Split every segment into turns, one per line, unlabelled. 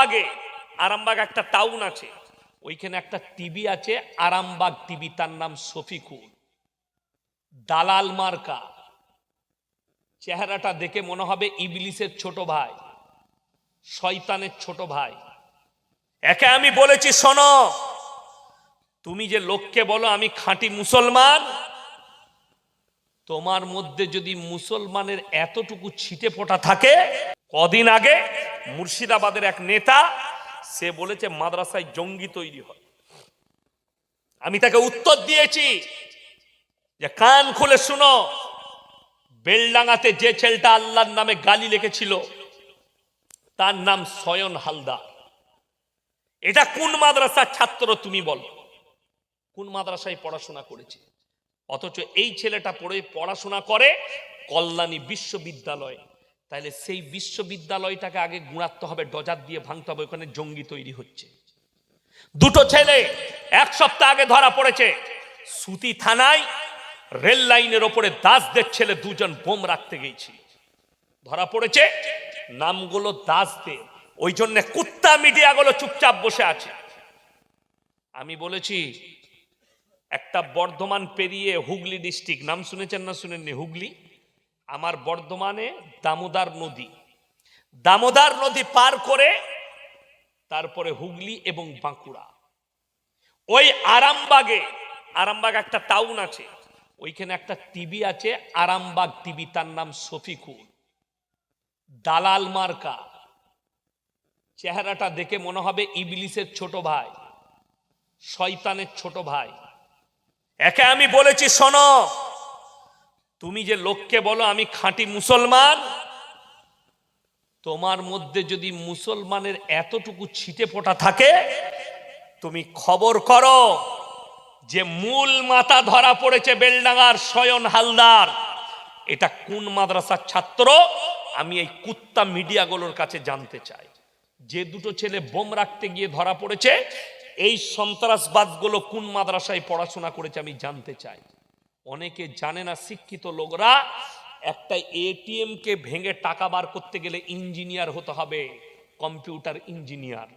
আরামবাগে, আরামবাগ একটা টাউন আছে, ওইখানে একটা টিভি আছে, আরামবাগ টিভি তার নাম শফিকুল। দালাল মার্কা। চেহারাটা দেখে মনে হবে ইবলিসের ছোট ভাই, শয়তানের ছোট ভাই। একে আমি বলেছি, শোনো, তুমি যে লোককে বলো আমি খাঁটি মুসলমান তোমার মধ্যে যদি মুসলমানের এতটুকু ছিটে ফোটা থাকে, কদিন আগে মুর্শিদাবাদের এক নেতা, সে বলেছে, মাদ্রাসায় জঙ্গি তৈরি হয়। আমি তাকে উত্তর দিয়েছি যে, কান খুলে শুনো, বেলডাঙ্গাতে যে ছেলেটা আল্লাহর নামে গালি লিখেছিল, তার নাম সয়ন হালদার। এটা কোন মাদ্রাসার ছাত্র তুমি বলো? কোন মাদ্রাসায় পড়াশোনা করেছে? অথচ এই ছেলেটা পড়ে পড়াশোনা করে কল্যাণী বিশ্ববিদ্যালয়। তাহলে সেই বিশ্ববিদ্যালয়টাকে আগে গুণাত্ম হবে ডজার দিয়ে ভাঙতে হবে, ওখানে জঙ্গি তৈরি হচ্ছে। দুটো ছেলে এক সপ্তাহ আগে ধরা পড়েছে। সুতি থানায় রেল লাইনের ওপরে দাসদের ছেলে দুজন বোম রাখতে গিয়েছিল ধরা পড়েছে নামগুলো দাসদের। ওই জন্য কুত্তা মিডিয়াগুলো চুপচাপ বসে আছে। আমি বলেছি একটা বর্ধমান পেরিয়ে হুগলি ডিস্ট্রিক্ট, নাম শুনেছেন না শুনেননি? হুগলি? আমার বর্ধমানে দামোদার নদী। দামোদার নদী পার করে তারপরে হুগলি এবং বাঁকুড়া। ওই আরামবাগে, আরামবাগ একটা টাউন আছে, ওইখানে একটা টিভি আছে, আরামবাগ টিভি, তার নাম শফিকুল। দালাল মার্কা। চেহারাটা দেখে মনে হবে ইবলিসের ছোট ভাই, শয়তানের ছোট ভাই। একে আমি বলেছি, শোনো, তুমি যে লোককে বলো আমি খাঁটি মুসলমান, তোমার মধ্যে যদি মুসলমানের এতটুকু ছিটে ফোটা থাকে, তুমি খবর করো যে মূল মাথা ধরা পড়েছে বেলডাঙ্গার শয়ন হালদার। এটা কোন মাদ্রাসার ছাত্র? আমি এই কুত্তা মিডিয়াগুলোর কাছে জানতে চাই। যে দুটো ছেলে বোম রাখতে গিয়ে ধরা পড়েছে এই সন্ত্রাসবাদগুলো কোন মাদ্রাসায় পড়াশোনা করেছে আমি জানতে চাই। অনেকে জানে না শিক্ষিত লোকরা একটা এটিএম কে ভেঙে টাকা বার করতে গেলে ইঞ্জিনিয়ার হতে হবে, কম্পিউটার ইঞ্জিনিয়ার।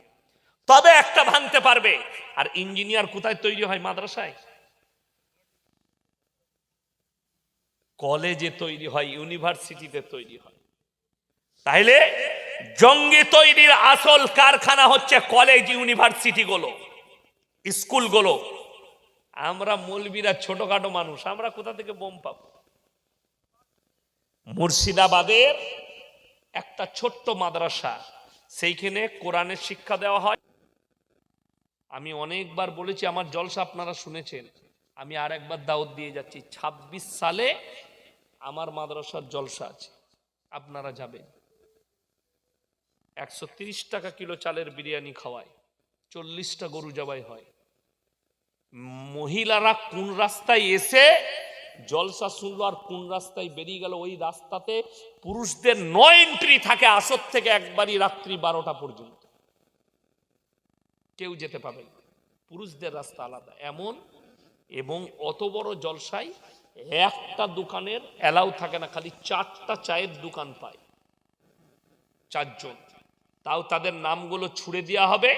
তবে একটা ভাঙতে পারবে, আর ইঞ্জিনিয়ার কোথায় তৈরি হয় মাদ্রাসায়? কলেজে তৈরি হয়, ইউনিভার্সিটিতে তৈরি হয়। তাইলে জঙ্গি তৈরির আসল কারখানা হচ্ছে কলেজ ইউনিভার্সিটি গুলো স্কুলগুলো আমরা মৌলবীরা ছোটখাটো মানুষ, আমরা কোথা থেকে বোম পাব? মুর্শিদাবাদের একটা ছোট্ট মাদ্রাসা, সেইখানে কোরআনের শিক্ষা দেওয়া হয়। আমি অনেকবার বলেছি, আমার জলসা আপনারা শুনেছেন। আমি আর একবার দাওয়াত দিয়ে যাচ্ছি ২৬ সালে আমার মাদ্রাসার জলসা আছে, আপনারা যাবেন। একশো টাকা কিলো চালের বিরিয়ানি খাওয়ায়, চল্লিশটা গরু জবাই হয়। মহিলারা কোন রাস্তায় এসে জলসা শুনলো আর কোন রাস্তায় বেরিয়ে গেল, ওই রাস্তাতে পুরুষদের নয় এন্ট্রি থাকে আসর থেকে একবারই রাত্রি বারোটা পর্যন্ত। কেউ যেতে পাবে পুরুষদের রাস্তা আলাদা। এমন এবং অত বড় জলসায় একটা দোকানের অ্যালাউ থাকে না, খালি চারটা চায়ের দোকান পায়। চারজন। তাও তাদের নামগুলো ছুড়ে দেওয়া হবে।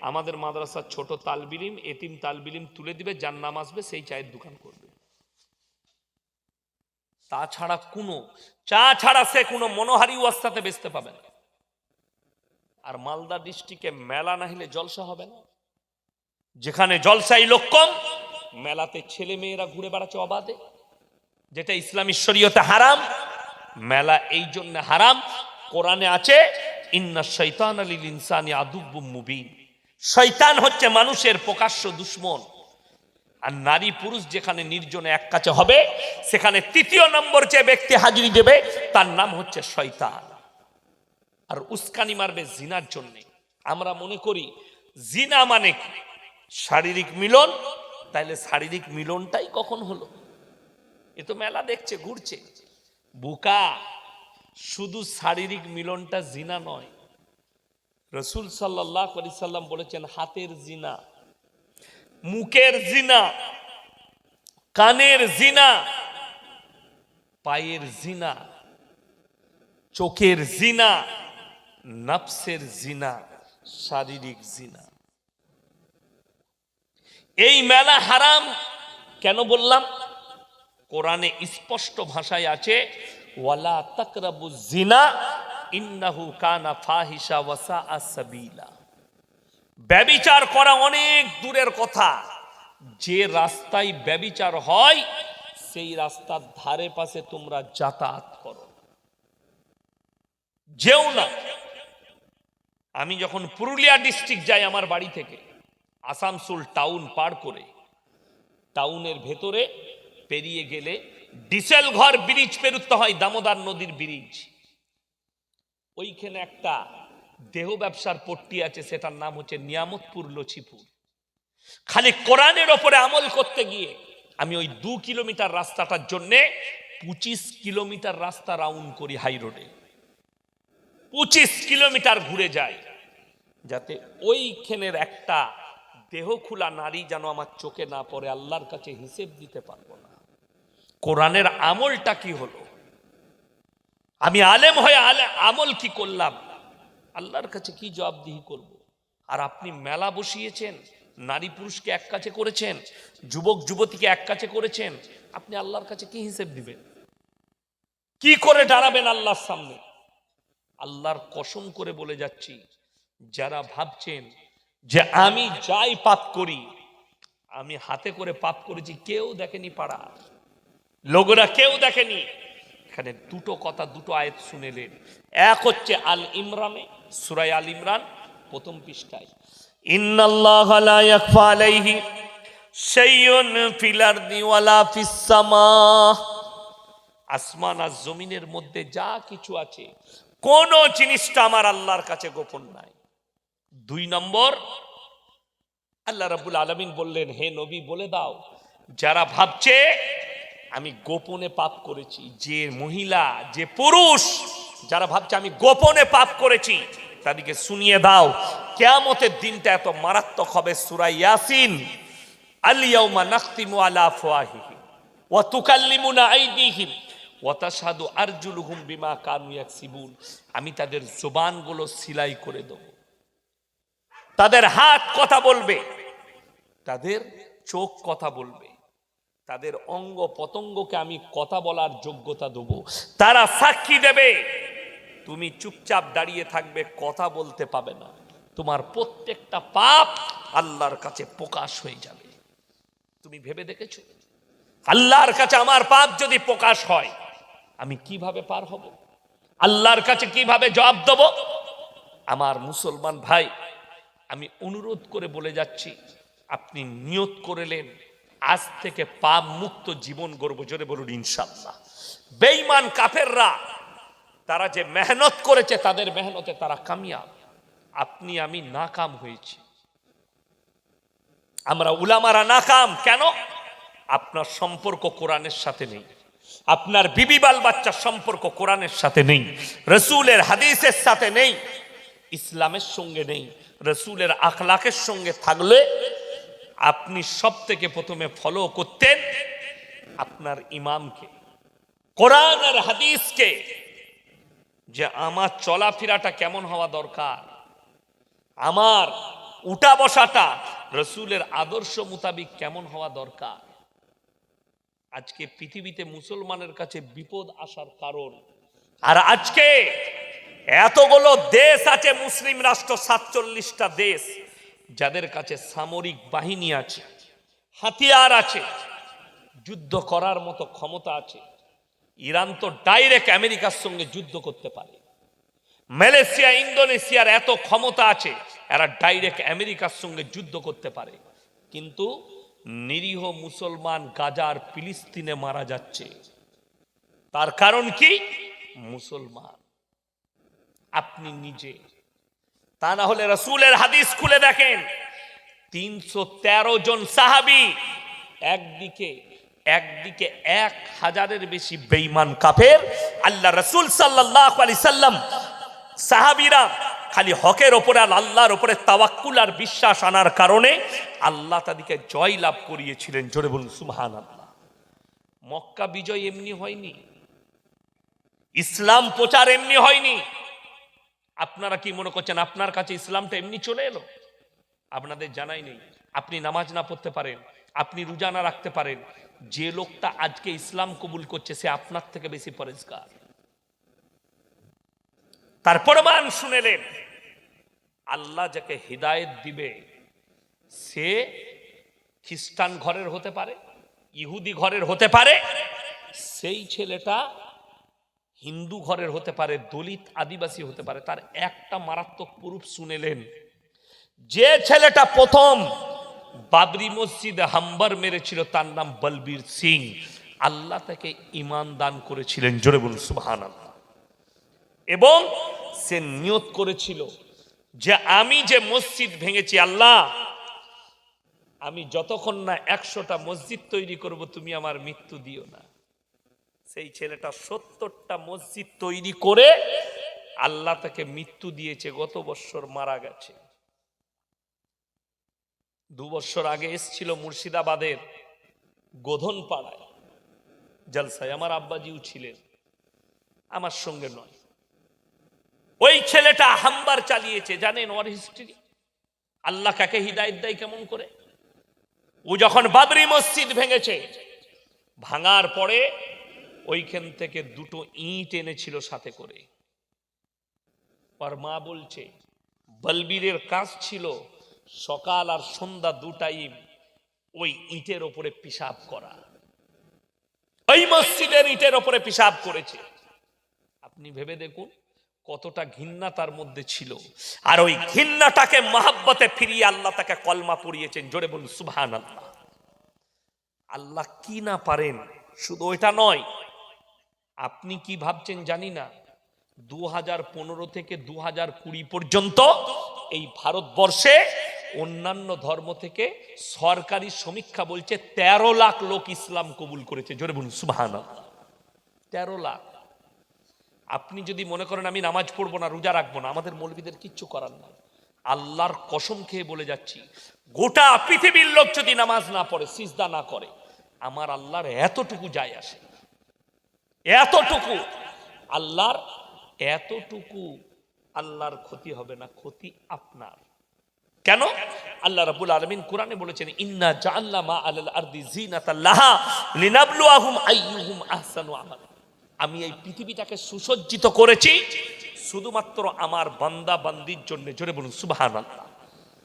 আমাদের মাদ্রাসার ছোট তালবিলিম, এতিম তালবিলিম তুলে দিবে, যার নাম আসবে সেই চায়ের দোকান করবে। তাছাড়া কোনো, চা ছাড়া সে কোনো মনোহারি ওয়াস্তাতে বেচতে পাবে না। আর মালদা ডিস্ট্রিক্টে মেলা না হলে জলসা হবে না। যেখানে জলসাই লোক কম, মেলাতে ছেলে মেয়েরা ঘুরে বেড়াচ্ছে অবাধে। যেটা ইসলামী শরীয়তে হারাম, মেলা এই জন্য হারাম। কোরআনে আছে ইন্না শৈতান ইনসানি আদুব্বু মুবিন। শৈতান হচ্ছে মানুষের প্রকাশ্য দুশ্মন। আর নারী পুরুষ যেখানে নির্জনে এক কাছে হবে, সেখানে তৃতীয় নম্বর যে ব্যক্তি দেবে, তার নাম হচ্ছে আর উস্কানি মারবে জিনার জন্যে। আমরা মনে করি, জিনা মানে শারীরিক মিলন, তাইলে শারীরিক মিলনটাই কখন হলো? এ তো মেলা দেখছে, ঘুরছে। বুকা শুধু শারীরিক মিলনটা জিনা নয়। রসুল সাল্লাহ সাল্লাম বলেছেন, হাতের জিনা, মুখের জিনা, কানের জিনা, পায়ের জিনা, চোখের জিনা, নফসের জিনা, শারীরিক জিনা। এই মেলা হারাম, কেন বললাম? কোরআনে স্পষ্ট ভাষায় আছে ওয়ালা তাকরাবু জিনা ইন্নাহু কানা ফাহিশা ওয়াসা সাবিলা ব্যবিচার করা অনেক দূরের কথা। যে রাস্তায় ব্যবিচার হয়, সেই রাস্তার ধারে পাশে তোমরা যাতায়াত করো। যেও না। আমি যখন পুরুলিয়া ডিস্ট্রিক্ট যাই আমার বাড়ি থেকে, আসানসোল টাউন পার করে, টাউনের ভেতরে পেরিয়ে গেলে ডিসেল ঘর ব্রিজ পেরুতে হয়, দামোদর নদীর ব্রিজ। ওইখানে একটা দেহ ব্যবসার পট্টি আছে, সেটার নাম হচ্ছে নিয়ামতপুর লচিপুর। খালি কোরআনের ওপরে আমল করতে গিয়ে আমি ওই দু কিলোমিটার রাস্তাটার জন্যে পঁচিশ কিলোমিটার রাস্তা রাউন্ড করি হাই রোডে পঁচিশ কিলোমিটার ঘুরে যায় যাতে ওইখানের একটা দেহ খোলা নারী যেন আমার চোখে না পড়ে, আল্লাহর কাছে হিসেব দিতে পারব না। কোরআনের আমলটা কি হলো? আমি আলেম হয়ে আলে আমল কি করলাম? আল্লাহর কাছে কি জবাবদিহি করব। আর আপনি মেলা বসিয়েছেন, নারী পুরুষকে এক কাছে করেছেন, যুবক যুবতীকে এক কাছে করেছেন, আপনি আল্লাহর কাছে কি হিসেব দিবেন? কি করে দাঁড়াবেন আল্লাহর সামনে? আল্লাহর কসম করে বলে যাচ্ছি, যারা ভাবছেন যে আমি যাই পাপ করি, আমি হাতে করে পাপ করেছি, কেউ দেখেনি পাড়া। লোকরা কেউ দেখেনি। এখানে দুটো কথা, দুটো আয়াত শুনেলেন এক হচ্ছে আল ইমরানে সুরাই আল ইমরান, প্রথম পৃষ্ঠায়। ইন্নাল্লাহ লা ইয়াখফা আলাইহি শাইউন ফিল আসমান আর জমিনের মধ্যে যা কিছু আছে, কোন জিনিসটা আমার আল্লাহর কাছে গোপন নাই। দুই নম্বর, আল্লাহ রাব্বুল আলামিন বললেন, হে নবী বলে দাও, যারা ভাবছে আমি গোপনে পাপ করেছি। যে মহিলা, যে পুরুষ যারা ভাবছে আমি গোপনে পাপ করেছি, তাদেরকে শুনিয়ে দাও। কেয়ামতের দিনটা এত মারাত্মক হবে সুরাই ইয়াসিন। আলিয়াউমা নাখতিমু আলা আফওয়াহিহিম ওয়া তুকাল্লিমুনা আইদিহিম ওয়া তাশহাদু আরজুলুহুম বিমা কানু ইয়াকসিবুন। আমি তাদের জবানগুলো সিলাই করে দেব। তাদের হাত কথা বলবে, তাদের চোখ কথা বলবে। তাদের অঙ্গ পতঙ্গকে আমি কথা বলার যোগ্যতা দেব। তারা সাক্ষী দেবে, তুমি চুপচাপ দাঁড়িয়ে থাকবে, কথা বলতে পাবে না। তোমার প্রত্যেকটা পাপ আল্লাহর কাছে প্রকাশ হয়ে যাবে। তুমি ভেবে দেখেছ? আল্লাহর কাছে আমার পাপ যদি প্রকাশ হয়, আমি কীভাবে পার হব? আল্লাহর কাছে কীভাবে জবাব দেব? আমার মুসলমান ভাই, আমি অনুরোধ করে বলে যাচ্ছি, আপনি নিয়ত করেলেন আজ থেকে পাপ মুক্ত জীবন গর্ব জোরে বলুন ইনশাল্লাহ বেঈমান কাফেররা, তারা যে মেহনত করেছে, তাদের মেহনতে তারা কামিয়াব। আপনি, আমি নাকাম হয়েছি। আমরা উলামারা নাকাম, কেন? আপনার সম্পর্ক কোরআনের সাথে নেই। আপনার বিবি বাল বাচ্চার সম্পর্ক কোরআনের সাথে নেই। রসুলের হাদিসের সাথে নেই। ইসলামের সঙ্গে নেই। রসুলের আখলাকের সঙ্গে থাকলে আপনি সব থেকে প্রথমে ফলো করতেন আপনার ইমামকে, কোরআন আর হাদিসকে, যে আমার চলাফেরাটা কেমন হওয়া দরকার, আমার উঠা বসাটা রসুলের আদর্শ মোতাবিক কেমন হওয়া দরকার। আজকে পৃথিবীতে মুসলমানের কাছে বিপদ আসার কারণ, আর আজকে এতগুলো দেশ আছে, মুসলিম রাষ্ট্র সাতচল্লিশটা দেশ যাদের কাছে সামরিক বাহিনী আছে, হাতিয়ার আছে, যুদ্ধ করার মতো ক্ষমতা আছে, ইরান তো ডাইরেক্ট আমেরিকার সঙ্গে যুদ্ধ করতে পারে। মালয়েশিয়া, ইন্দোনেশিয়ার এত ক্ষমতা আছে, এরা ডাইরেক্ট আমেরিকার সঙ্গে যুদ্ধ করতে পারে। কিন্তু নিরীহ মুসলমান গাজার ফিলিস্তিনে মারা যাচ্ছে। তার কারণ কি? মুসলমান। আপনি নিজে তা না হলে রসুলের হাদিস খুলে দেখেন। তিনশো তেরো জন সাহাবি একদিকে একদিকে এক হাজারের বেশি বেইমান কাফের। আল্লাহ রসুল সাল্লাহ আলি সাল্লাম সাহাবিরা খালি হকের ওপরে আর আল্লাহর ওপরে তাওয়াক্কুল আর বিশ্বাস আনার কারণে আল্লাহ তাদেরকে জয় লাভ করিয়েছিলেন। জোরে বলুন সুমহান আল্লাহ মক্কা বিজয় এমনি হয়নি। ইসলাম প্রচার এমনি হয়নি। আপনারা কি মনে করছেন আপনার কাছে ইসলামটা এমনি চলে এলো? আপনাদের জানাই নেই। আপনি নামাজ না পড়তে পারেন, আপনি রোজা না রাখতে পারেন, যে লোকটা আজকে ইসলাম কবুল করছে, সে আপনার থেকে বেশি পরিষ্কার। তার প্রমাণ শুনেলেন আল্লাহ যাকে হৃদায়ত দিবে, সে খ্রিস্টান ঘরের হতে পারে, ইহুদি ঘরের হতে পারে, সেই ছেলেটা হিন্দু ঘরের হতে পারে, দলিত আদিবাসী হতে পারে, তার একটা মারাত্মক প্রুফ শুনেলেন। যে ছেলেটা প্রথম বাবরি মসজিদে হাম্বার মেরেছিল, তার নাম বলবীর সিং। আল্লাহ তাকে ইমান দান করেছিলেন, জোরে বলুন সুবহান এবং সে নিয়ত করেছিল যে আমি যে মসজিদ ভেঙেছি, আল্লাহ, আমি যতক্ষণ না একশোটা মসজিদ তৈরি করব, তুমি আমার মৃত্যু দিও না। সেই ছেলেটা সত্তরটা মসজিদ তৈরি করে আল্লাহ তাকে মৃত্যু দিয়েছে, গত বছর মারা গেছে। দু বছর আগে এসছিল মুর্শিদাবাদের গোধন পাড়ায় জলসায় আমার আব্বাজিও ছিলেন, আমার সঙ্গে নয়। ওই ছেলেটা হাম্বার চালিয়েছে, জানেন ওর হিস্ট্রি আল্লাহ কাকে হিদায়ত দেয় কেমন করে? ও যখন বাবরি মসজিদ ভেঙেছে, ভাঙার পরে ওইখান থেকে দুটো ইট এনেছিল সাথে করে। মা বলছে, বলবীরের কাজ ছিল সকাল আর সন্ধ্যা দু টাইম ওই ইটের ওপরে পিসাব করা। ওই মসজিদের ইটের ওপরে পিসাব করেছে। আপনি ভেবে দেখুন কতটা ঘৃণা তার মধ্যে ছিল। আর ওই ঘৃণাটাকে, মহাব্বতে ফিরিয়ে আল্লাহ তাকে কলমা পড়িয়েছেন জোরে বলুন সুবহান আল্লাহ আল্লাহ কি না পারেন, শুধু ওইটা নয় আপনি কি ভাবছেন জানি না দু হাজার পনেরো থেকে দু হাজার কুড়ি পর্যন্ত এই ভারতবর্ষে অন্যান্য ধর্ম থেকে সরকারি সমীক্ষা বলছে তেরো লাখ লোক ইসলাম কবুল করেছে। জোরে বলুন সুবহান তেরো লাখ। আপনি যদি মনে করেন আমি নামাজ পড়ব না, রোজা রাখব না, আমাদের মৌলবীদের কিচ্ছু করার নাই। আল্লাহর কসম খেয়ে বলে যাচ্ছি, গোটা পৃথিবীর লোক যদি নামাজ না পড়ে, সিজদা না করে, আমার আল্লাহর এতটুকু যায় আসে। এতটুকু। আল্লাহর এতটুকু আল্লাহর ক্ষতি হবে না, ক্ষতি আপনার। কেন? আল্লাহ রাবুল আলামিন কোরআনে বলেছেন, ইন্না জাআলনা মা আলাল আরদি জিনাতাল লাহা লিনাবলুয়াহুম আইয়ুহুম আহসানু আমালা। আমি এই পৃথিবীটাকে সুসজ্জিত করেছি শুধুমাত্র আমার বান্দা বান্দির জন্য। জোরে বলুন, সুবহানাল্লাহ।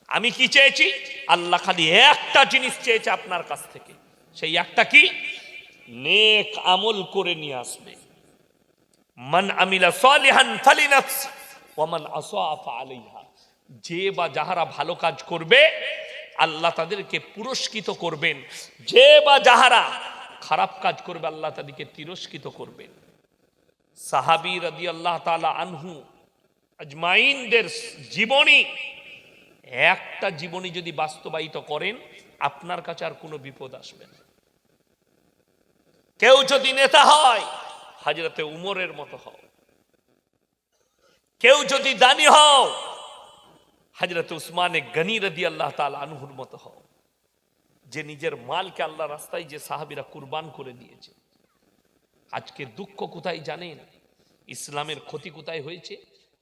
আমি কি চেয়েছি? আল্লাহ খালি একটা জিনিস চেয়েছে আপনার কাছ থেকে। সেই একটা কি? নেক আমল করে নিয়ে আসবে। মান আমিলা সালিহান ফালিনাফসি ওয়া মান আসাআ ফাআলাইহা যে বা যাহারা ভালো কাজ করবে, আল্লাহ তাদেরকে পুরস্কৃত করবেন। যে বা যাহারা খারাপ কাজ করবে, আল্লাহ তাদেরকে তিরস্কৃত করবেন। সাহাবি রাদি আল্লাহ তালা আনহু আজমাইনদের জীবনী, একটা জীবনী যদি বাস্তবায়িত করেন, আপনার কাছে আর কোনো বিপদ আসবে না। কেউ যদি নেতা হয়, হাজরতে উমরের মতো হও। কেউ যদি দানি হও, হাজরত উসমানে গনি রদি আল্লাহ তাল আনহুর মতো হও। যে নিজের মালকে আল্লাহ রাস্তায় যে সাহাবিরা কুরবান করে দিয়েছে। আজকে দুঃখ কোথায় জানেন? ইসলামের ক্ষতি কোথায় হয়েছে?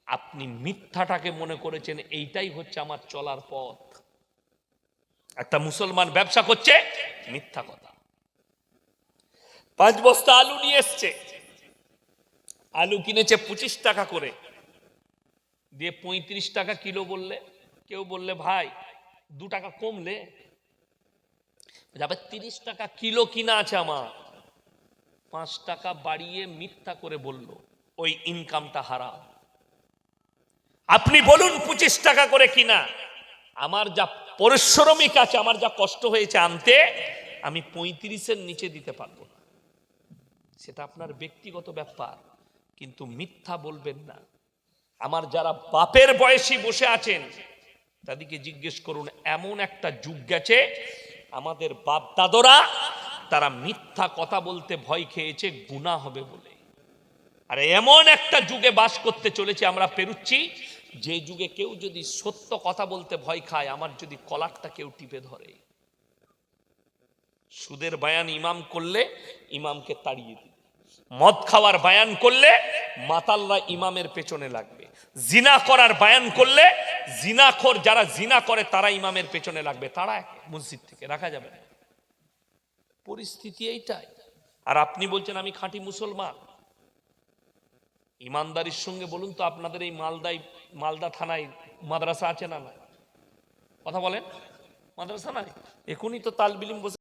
আপনি মিথ্যাটাকে মনে করেছেন, এইটাই হচ্ছে আমার চলার পথ। একটা মুসলমান ব্যবসা করছে, মিথ্যা কথা। পাঁচ বস্তা আলু নিয়ে এসছে। আলু কিনেছে পঁচিশ টাকা করে। দিয়ে পঁয়ত্রিশ টাকা কিলো বললে, কেউ বললে, ভাই, দু টাকা কমলে। যাবে তিরিশ টাকা কিলো কিনা আছে আমার। পাঁচ টাকা বাড়িয়ে মিথ্যা করে বলল, ওই ইনকামটা হারাম আপনি বলুন পঁচিশ টাকা করে কিনা। আমার যা পরিশ্রমিক আছে, আমার যা কষ্ট হয়েছে আনতে, আমি পঁয়ত্রিশের নিচে দিতে পারব সেটা আপনার ব্যক্তিগত ব্যাপার, কিন্তু মিথ্যা বলবেন না। আমার যারা বাপের বয়সী বসে আছেন, তাদেরকে জিজ্ঞেস করুন, এমন একটা যুগ গেছে, আমাদের বাপ দাদরা তারা মিথ্যা কথা বলতে ভয় খেয়েছে গুণা হবে বলে। আর এমন একটা যুগে বাস করতে চলেছে, আমরা পেরুচ্ছি, যে যুগে কেউ যদি সত্য কথা বলতে ভয় খায়, আমার যদি কলারটা কেউ টিপে ধরে। সুদের বায়ান ইমাম করলে, ইমামকে তাড়িয়ে দিবে মদ খাওয়ার বায়ান করলে মাতালরা ইমামের পেছনে লাগবে। জিনা করার বায়ান করলে জিনাখোর যারা জিনা করে তারা ইমামের পেছনে লাগবে। তারা মসজিদ থেকে, রাখা যাবে না। পরিস্থিতি এইটাই। আর আপনি বলছেন আমি খাঁটি মুসলমান। ইমানদারির সঙ্গে বলুন তো, আপনাদের এই মালদায়, মালদা থানায় মাদ্রাসা আছে না না কথা বলেন। মাদ্রাসা নাই? এখনই তো তালবিলিম বসে